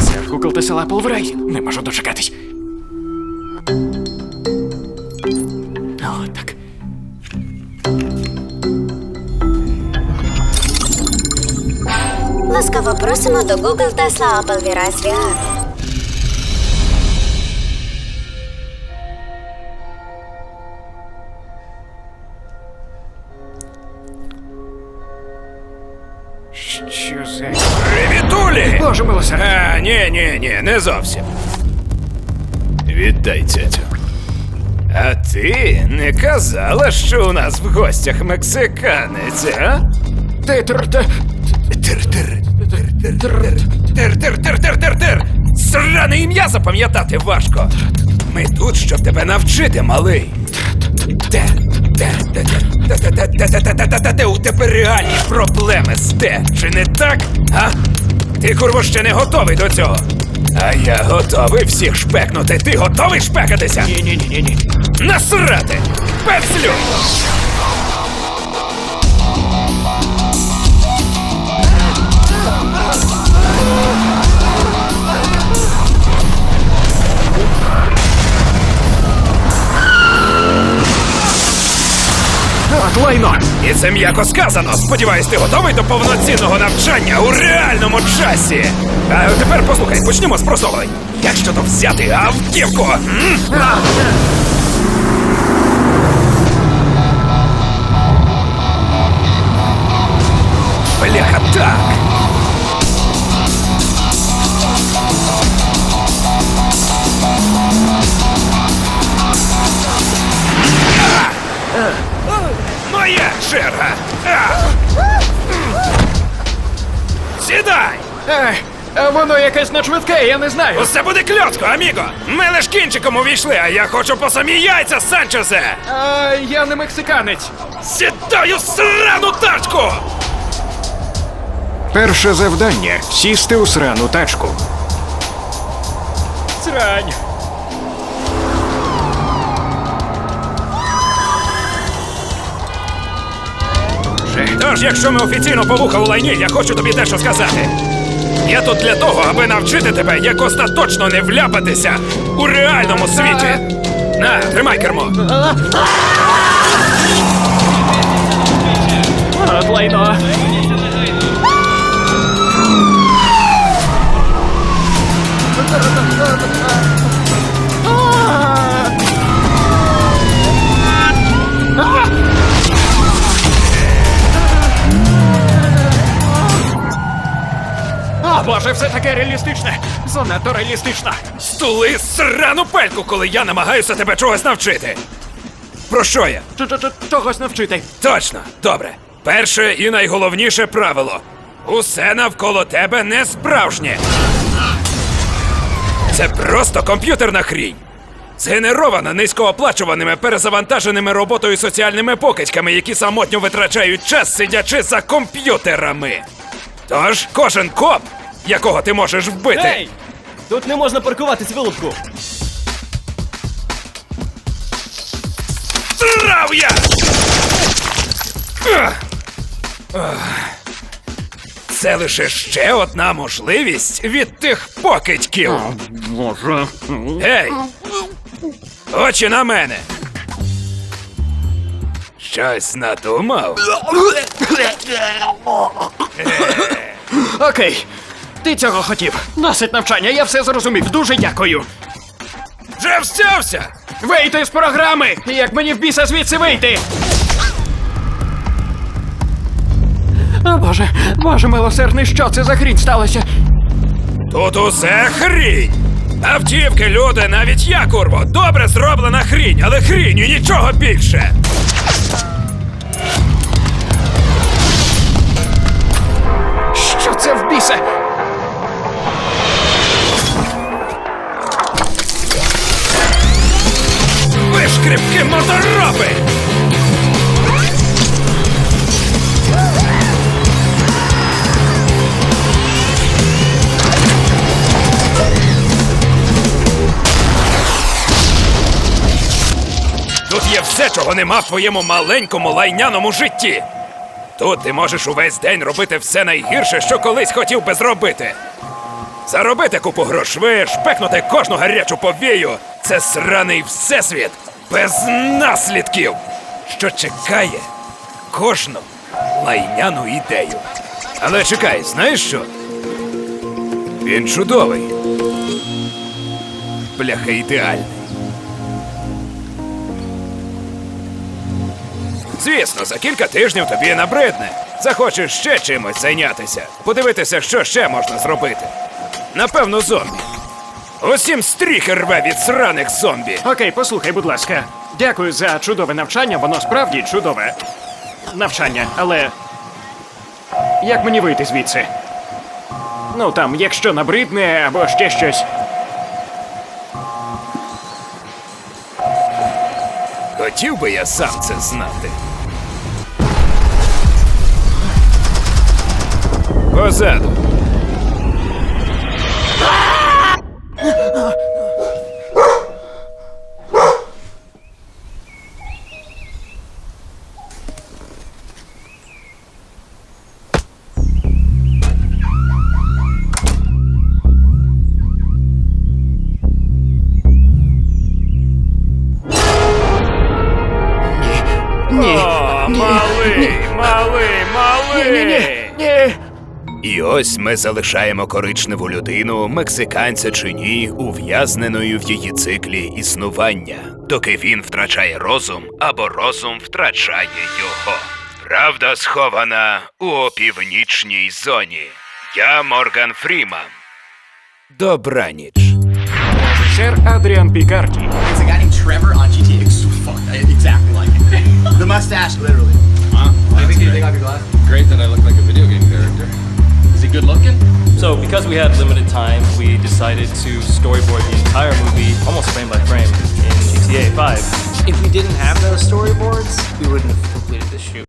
Сер кукол та села Полврейзін. Не можу дочекатись. О, так. Ласкаво просимо до Google Tesla Apple VR. Що за. Привітулі! Боже милосердний. А, ні, ні, ні, не зовсім. Віддай цяцю. А ти не казала, що у нас в гостях мексиканець, а? Ти тр... ти- Тир-тир. Тир-тир-тир-тир-тир-тир! Сране ім'я запам'ятати важко. Ми тут, щоб тебе навчити, малий. Де? Те у тебе реальні проблеми з те, чи не так? А? Ти курво ще не готовий до цього. А я готовий всіх шпекнути. Ти готовий шпекатися? Ні-ні-ні. ні Насрати! Пецлю! Лайно! І це м'яко сказано. Сподіваюсь, ти готовий до повноцінного навчання у реальному часі. А тепер послухай, почнемо з просовой. Як щодо взяти автівку? Бляха, так. Моя черга! А! Сідай! Е, воно якесь надшвидке, я не знаю. Усе буде кльотко, аміго! Ми лиш кінчиком увійшли, а я хочу по самі яйця, Санчосе! Е, я не мексиканець. Сідаю срану тачку! Перше завдання сісти у срану тачку. Срань. Тож, якщо ми офіційно повуха у лайні, я хочу тобі дещо сказати. Я тут для того, аби навчити тебе, як остаточно не вляпатися у реальному світі. На, тримай кермо. Лайно. Боже, все таке реалістичне. Занадто реалістично. Стули срану пельку, коли я намагаюся тебе чогось навчити. Про що я? Чогось навчити. Точно, добре. Перше і найголовніше правило. Усе навколо тебе не справжнє. Це просто комп'ютерна хрінь. Згенерована низькооплачуваними перезавантаженими роботою соціальними покидьками, які самотньо витрачають час, сидячи за комп'ютерами. Тож, кожен коп, якого ти можеш вбити, Ей! Тут не можна паркуватись вилупку. Срав я! Це лише ще одна можливість від тих покидьків. Боже. Гей! Очі на мене! Щось надумав? Окей. Ти цього хотів. Досить навчання, я все зрозумів. Дуже дякую. Вже встявся! Вийти з програми! І Як мені в біса звідси вийти? О, Боже, Боже милосердний, що це за хрінь сталося? Тут усе хрінь! Автівки, люди, навіть я, курво, добре зроблена хрінь, але хрінь і нічого більше! Що це в біса? Вишкріпки мотороби! Тут є все, чого нема в твоєму маленькому лайняному житті. Тут ти можеш увесь день робити все найгірше, що колись хотів би зробити. Заробити купу грошви, шпекнути кожну гарячу повію. Це сраний всесвіт без наслідків, що чекає кожну лайняну ідею. Але чекай, знаєш що? Він чудовий. Бляха ідеальний. Звісно, за кілька тижнів тобі набридне. Захочеш ще чимось зайнятися, подивитися, що ще можна зробити. Напевно, зомбі. Усім стріхи рве від сраних зомбі. Окей, послухай, будь ласка. Дякую за чудове навчання, воно справді чудове. Навчання, але. Як мені вийти звідси? Ну там, якщо набридне або ще щось. Хотів би я сам це знати. Позаду. Ось ми залишаємо коричневу людину, мексиканця чи ні, ув'язненою в її циклі існування, доки він втрачає розум або розум втрачає його. Правда схована у північній зоні. Я Морган Фріман. Добраніч. Сер Адріан Пікарді. It's a guy named Trevor on GTA. Ex- Fuck, I- exactly like it. the mustache, literally. Huh? What do you think? You take off your glasses? Great that I look he good looking? So, because we had limited time, we decided to storyboard the entire movie, almost frame by frame, in GTA 5. If we didn't have those storyboards, we wouldn't have